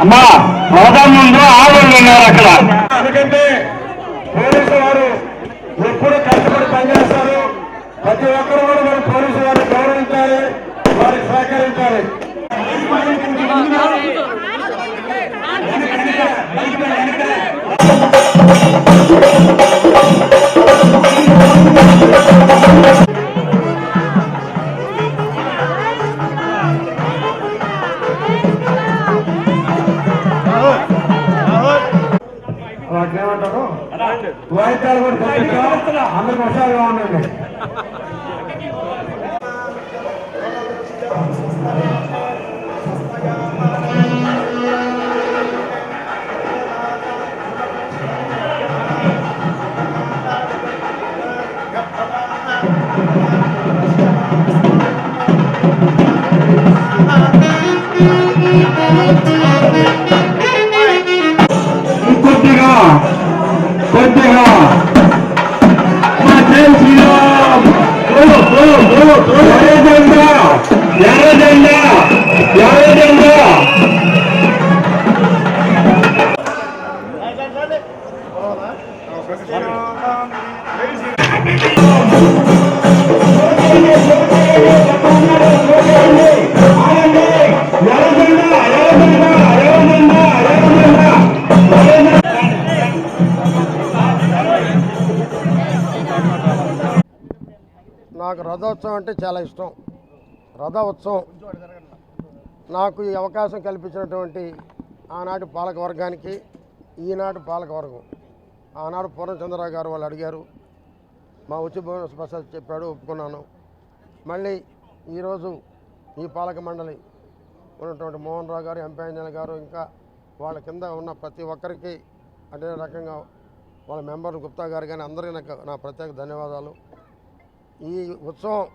అమ్మా హోదా ముందు ఆడవాళ్ళు ఉన్నారు అక్కడ ఎందుకంటే పోలీసు వారు ఎప్పుడు కష్టపడి పనిచేస్తారు ప్రతి ఒక్కరు కూడా మన పోలీసు వారిని గౌరవించాలి వారికి సహకరించాలి Thank you. కొద్దిగా అందరికి హుషారుగా ఉండండి కొద్దిగా కొద్దిగా ఎర్రజెండా ఎర్రజెండా ఎర్రజెండా ఎర్రజెండా నాకు రథోత్సవం అంటే చాలా ఇష్టం. రథ ఉత్సవం నాకు ఈ అవకాశం కల్పించినటువంటి ఆనాటి పాలకవర్గానికి ఈనాటి పాలకవర్గం. ఆనాడు పూర్ణచంద్రరావు గారు వాళ్ళు అడిగారు. మా ఉచి భువన ప్రసాద్ చెప్పాడు ఒప్పుకున్నాను. మళ్ళీ ఈరోజు ఈ పాలక మండలి ఉన్నటువంటి మోహన్ రావు గారు ఎంపీ గారు ఇంకా వాళ్ళ కింద ఉన్న ప్రతి ఒక్కరికి అదే రకంగా వాళ్ళ మెంబర్ గుప్తా గారు కానీ అందరికీ నాకు నా ప్రత్యేక ధన్యవాదాలు. ఈ ఉత్సవం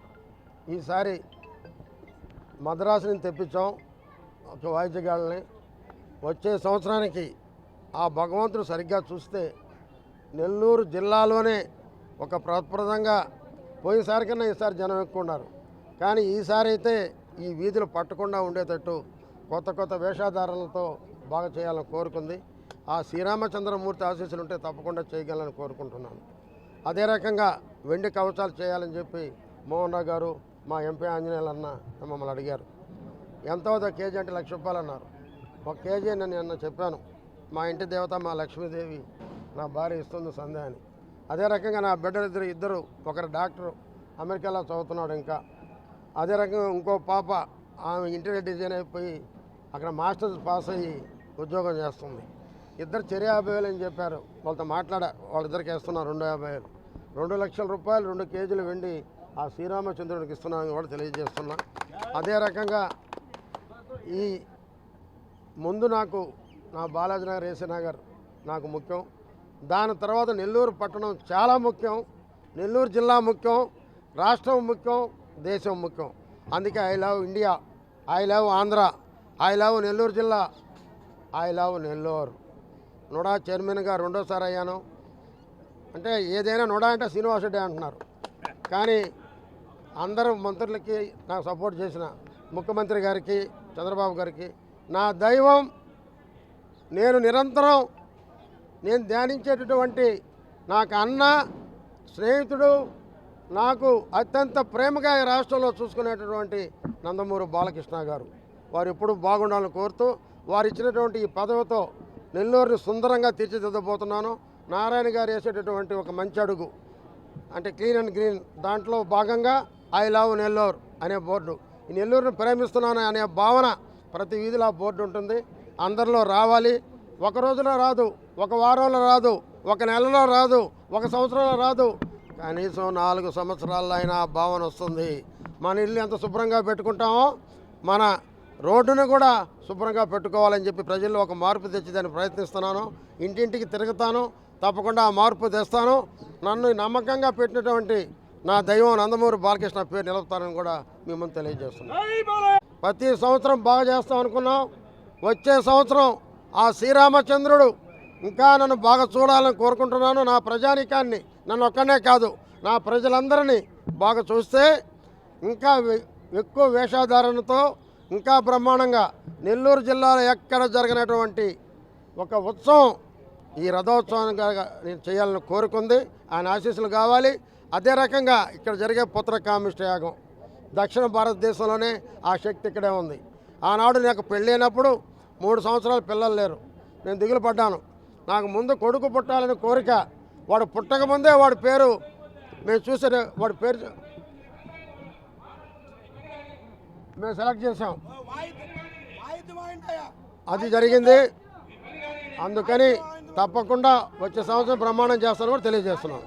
ఈసారి మద్రాసు తెప్పించాం ఒక వాయిద్యగాళ్ళని వచ్చే సంవత్సరానికి ఆ భగవంతుడు సరిగ్గా చూస్తే నెల్లూరు జిల్లాలోనే ఒక ప్రప్రదంగా పోయినసారి కన్నా ఈసారి జనం ఎక్కువ ఉన్నారు. కానీ ఈసారి అయితే ఈ వీధులు పట్టకుండా ఉండేటట్టు కొత్త కొత్త వేషధారణలతో బాగా చేయాలని కోరుకుంది. ఆ శ్రీరామచంద్రమూర్తి ఆశీస్సులు ఉంటే తప్పకుండా చేయగలని కోరుకుంటున్నాను. అదే రకంగా వెండి కవచాలు చేయాలని చెప్పి మోహన్ రావు గారు మా ఎంపీ ఆంజనేయులు అన్న మమ్మల్ని అడిగారు. ఎంత అవుతుంది కేజీ అంటే లక్ష రూపాయలు అన్నారు. ఒక కేజీ అని నేను చెప్పాను. మా ఇంటి దేవత మా లక్ష్మీదేవి నా భార్య ఇస్తుంది సందేహాన్ని అని. అదే రకంగా నా బిడ్డలు ఇద్దరు ఇద్దరు ఒకరు డాక్టరు అమెరికాలో చదువుతున్నాడు ఇంకా. అదే రకంగా ఇంకో పాప ఆమె ఇంటీరియర్ డిజైన్ అయిపోయి అక్కడ మాస్టర్స్ పాస్ అయ్యి ఉద్యోగం చేస్తుంది. ఇద్దరు చెరి యాభై వేలు అని చెప్పారు. వాళ్ళతో మాట్లాడా వాళ్ళిద్దరికి వేస్తున్నారు రెండు యాభై వేలు. రెండు లక్షల రూపాయలు రెండు కేజీలు వెండి ఆ శ్రీరామచంద్రుడికి ఇస్తున్నామని కూడా తెలియజేస్తున్నాం. అదే రకంగా ఈ ముందు నాకు నా బాలాజీ నగర్ ఏసీ నగర్ నాకు ముఖ్యం. దాని తర్వాత నెల్లూరు పట్టణం చాలా ముఖ్యం. నెల్లూరు జిల్లా ముఖ్యం. రాష్ట్రం ముఖ్యం. దేశం ముఖ్యం. అందుకే I love India I love Andhra I love Nellore జిల్లా ఐ లవ్ నెల్లూరు. నుడా చైర్మన్గా రెండోసారి అయ్యాను. అంటే ఏదైనా నుడా అంటే శ్రీనివాస్ అంటున్నారు. కానీ అందరూ మంత్రులకి నాకు సపోర్ట్ చేసిన ముఖ్యమంత్రి గారికి చంద్రబాబు గారికి నా దైవం నేను నిరంతరం నేను ధ్యానించేటటువంటి నాకు అన్న స్నేహితుడు నాకు అత్యంత ప్రేమగా ఈ రాష్ట్రంలో చూసుకునేటటువంటి నందమూరి బాలకృష్ణ గారు. వారు ఎప్పుడు బాగుండాలని కోరుతూ వారు ఇచ్చినటువంటి ఈ పదవితో నెల్లూరుని సుందరంగా తీర్చిదిద్దబోతున్నాను. నారాయణ గారు వేసేటటువంటి ఒక మంచి అడుగు. అంటే క్లీన్ అండ్ గ్రీన్. దాంట్లో భాగంగా ఐ లవ్ నెల్లూరు అనే బోర్డు. ఈ నెల్లూరును ప్రేమిస్తున్నాను అనే భావన ప్రతి వీధిలో ఆ బోర్డు ఉంటుంది. అందరిలో రావాలి. ఒక రోజులో రాదు ఒక వారంలో రాదు ఒక నెలలో రాదు ఒక సంవత్సరంలో రాదు. కనీసం నాలుగు సంవత్సరాల్లో అయినా ఆ భావన వస్తుంది. మన ఇల్లు ఎంత శుభ్రంగా పెట్టుకుంటామో మన రోడ్డును కూడా శుభ్రంగా పెట్టుకోవాలని చెప్పి ప్రజల్లో ఒక మార్పు తెచ్చేదాన్ని ప్రయత్నిస్తున్నాను. ఇంటింటికి తిరుగుతాను. తప్పకుండా ఆ మార్పు తెస్తాను. నన్ను నమ్మకంగా పెట్టినటువంటి నా దైవం నందమూరి బాలకృష్ణ పేరు నిలుపుతానని కూడా మిమ్మల్ని తెలియజేస్తున్నాను. ప్రతి సంవత్సరం బాగా చేస్తాం అనుకున్నాం. వచ్చే సంవత్సరం ఆ శ్రీరామచంద్రుడు ఇంకా నన్ను బాగా చూడాలని కోరుకుంటున్నాను. నా ప్రజానికాన్ని నన్ను ఒక్కనే కాదు నా ప్రజలందరినీ బాగా చూస్తే ఇంకా ఎక్కువ వేషధారణతో ఇంకా బ్రహ్మాండంగా నెల్లూరు జిల్లాలో ఎక్కడ జరిగినటువంటి ఒక ఉత్సవం ఈ రథోత్సవాన్ని నేను చేయాలని కోరుకుంది ఆయన ఆశీస్సులు కావాలి. అదే రకంగా ఇక్కడ జరిగే పుత్ర కామిష్ట యాగం దక్షిణ భారతదేశంలోనే ఆ శక్తి ఇక్కడే ఉంది. ఆనాడు నాకు పెళ్ళైనప్పుడు మూడు సంవత్సరాలు పిల్లలు లేరు. నేను దిగులు పడ్డాను. నాకు ముందు కొడుకు పుట్టాలని కోరిక వాడు పుట్టకముందే వాడి పేరు మేము చూసే వాడి పేరు మేము సెలెక్ట్ చేసాం అది జరిగింది. అందుకని తప్పకుండా వచ్చే సంవత్సరం ప్రమాణం చేస్తాను కూడా తెలియజేస్తున్నాను